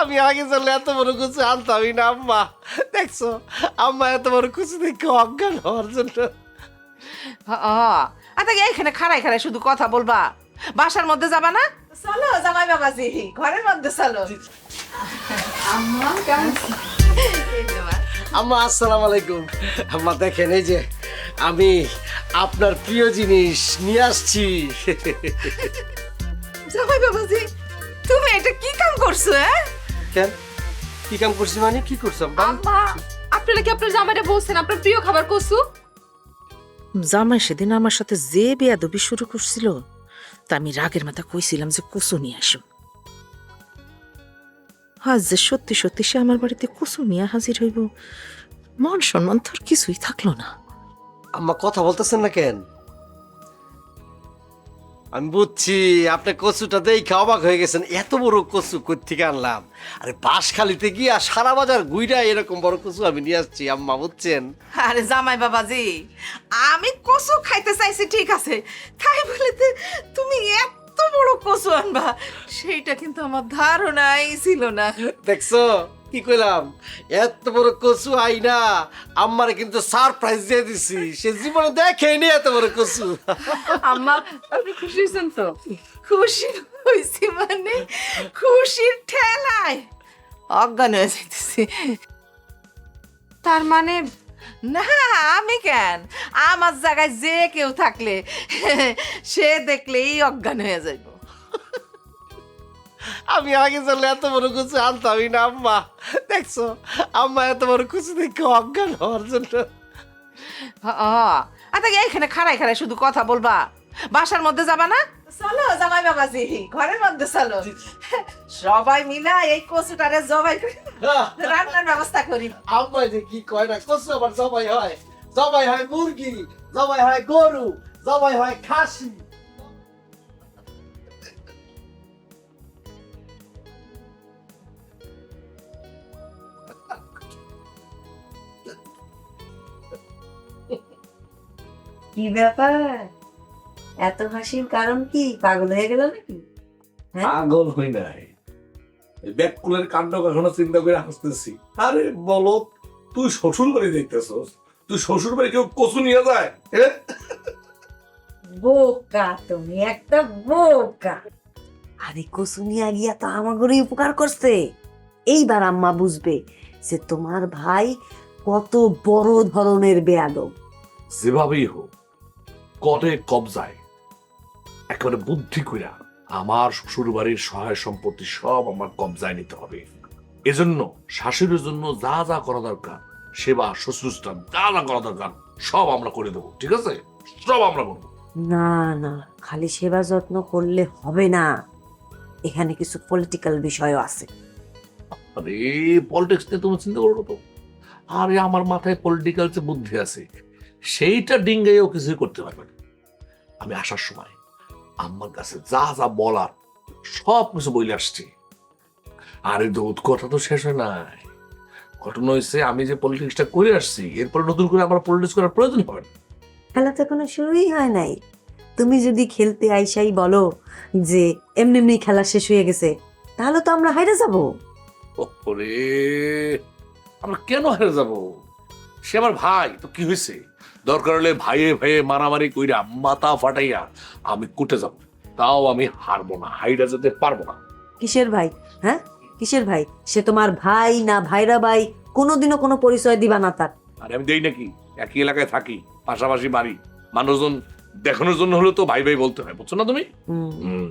আমি আগে চলে এত বড় কিছু আনতামই না আম্মা। দেখছ আম্মা এত বড় কিছু দেখে অজ্ঞান হওয়ার জন্য। আচ্ছা এইখানে খাড়াই খাড়াই শুধু কথা বলবা। বাসার মধ্যে যাবা না? চলো জামাই বাবাজি। ঘরের মধ্যে চলো। আম্মা। আম্মা আসসালামু আলাইকুম। আম্মা দেখেন এই যে আমি আপনার প্রিয় জিনিস নিয়ে আসছি। জামাই বাবাজি তুমি এটা কি কাম করছ হ্যাঁ? কেন? কি কাম করছি মানে? কি করছ আম্মা আম্মা আপনারা কি আপনার জামাইটা বলছেন? আপনার প্রিয় খাবার কসু? জামাই সেদিন আমার সাথে যে বেয়াদবি শুরু করছিল তা আমি রাগের মাথা কইছিলাম যে কুসু নিয়ে আসো। আজ যে সত্যি সত্যি সে আমার বাড়িতে কুসু নিয়ে হাজির হইব মন সম্মান তোর কিছুই থাকল না। আম্মা কথা বলতেছেন না কেন? আমি বুঝছি আপনি কচুটা দেখে অবাক হয়ে গেছেন। এত বড় কচু থেকে আনলাম? আরে বাঁশখালিতে গিয়া সারা বাজার গুইরা এরকম বড় কচু আমি নিয়ে আসছি আম্মা বুঝছেন? আরে জামাই বাবাজি আমি কচু খাইতে চাইছি ঠিক আছে। তাই বলে তুমি এত বড় কচু আনবা সেইটা কিন্তু আমার ধারণাই ছিল না। দেখছ? কি কইলাম? এত বড় কচু আইনা আম্মারে কিন্তু সারপ্রাইজ দিয়ে দিছি। সে জীবনে দেখেনি এত বড় কচু। আম্মা, আপনি খুশি হয়েছেন তো? খুশি হয়েছি মানে খুশির ঠেলায় অজ্ঞান হয়ে যাইতেছি। তার মানে না, আমি কেন? আমার জায়গায় যে কেউ থাকলে সে দেখলেই অজ্ঞান হয়ে যাইব। আমি আগে চলে এত বড় কচু আনতামই না আম্মা। দেখছ আম্মা এত বড় কচু দেখে অজ্ঞান হওয়ার জন্য। আচ্ছা এইখানে খাড়াই খাড়াই শুধু কথা বলবা। বাসার মধ্যে যাবা না? চলো জামাই বাবাজি ঘরের মধ্যে চলো। সবাই মিলা এই কচুটারে জবাই করে রান্নার ব্যবস্থা করি। আম্মা যে কি কয় না কচু আবার জবাই হয়। জবাই হয় মুরগি জবাই হয় গরু জবাই হয় খাসি। কি ব্যাপার? এত হাসির কারণ কি? পাগল হয়ে গেল নাকি? হ্যাঁ? পাগল হই নাই। ব্যাকুলের কাণ্ড কখনো চিন্তা করে হাসতেছি। আরে বলো তুই শ্বশুর বাড়ি দেখতেছস তুই শ্বশুর বাড়ি কেউ কচু নিয়ে যায়? বোকা তুমি একটা বোকা। আরে কসুনিয়া গিয়া তো আমাগরই উপকার করছে। এইবার আম্মা বুঝবে যে তোমার ভাই কত বড় ধরনের বেয়াদব। যেভাবেই হোক কটে কবজায়। একেবারে বুদ্ধি কইরা আমার শ্বশুর বাড়ির সহায় সম্পত্তি সব আমার কবজায় নিতে হবে। এজন্য শাশুড়ির জন্য যা যা করা দরকার সেবা শ্বশুরস্থান যা যা করা দরকার সব আমরা করে দেবো ঠিক আছে? সব আমরা করব। না না খালি সেবা যত্ন করলে হবে না। এখানে কিছু পলিটিক্যাল বিষয়ও আছে। আরে পলিটিক্স নিয়ে তুমি চিন্তা করো তো। আরে আমার মাথায় পলিটিক্যাল যে বুদ্ধি আছে সেইটা ডিঙ্গাইও কিছুই করতে পারবে না। আমি আসার সময় আমার কাছে যা যা বলার সব কিছু বলে আসছি। আরে দুধ কথা তো শেষ হয় নাই। ঘটনা হয়েছে আমি যে পলিটিক্সটা করে আসছি এরপরে নতুন করে আমার পলিটিক্স করার প্রয়োজন হবে না। খেলা তো এখনও শুরুই হয় নাই। তুমি যদি খেলতে আইসাই বলো যে এমনি এমনি খেলা শেষ হয়ে গেছে তাহলে তো আমরা হাইরে যাব। ওরে আমরা কেন হেরে যাব? সে আমার ভাই তো কি হয়েছে? দরকার হলে ভাইয়ে ভাইয়ে মারামারি কইরা মাথা ফাটাইয়া আমি কুটে যাব। তাও আমি হারবো না হাইরা যেতে পারব না। কিসের ভাই? হ্যাঁ? কিসের ভাই? সে তোমার ভাই না ভাইরা ভাই কোনোদিনও কোনো পরিচয় দিবা না তার। আর আমি দেই নাকি? একই এলাকায় থাকি পাশাপাশি বাড়ি। মানুষজন দেখানোর জন্য হলে তো ভাই ভাই বলতে হয় বুঝছ না তুমি? হুম, হুম।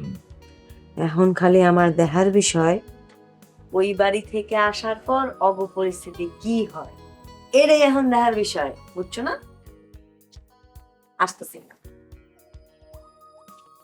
এখন খালি আমার দেহার বিষয় ওই বাড়ি থেকে আসার পর অবপরিস্থিতি কি হয়? এটাই এখন দেখার বিষয় বুঝছ না? আসতেছি। না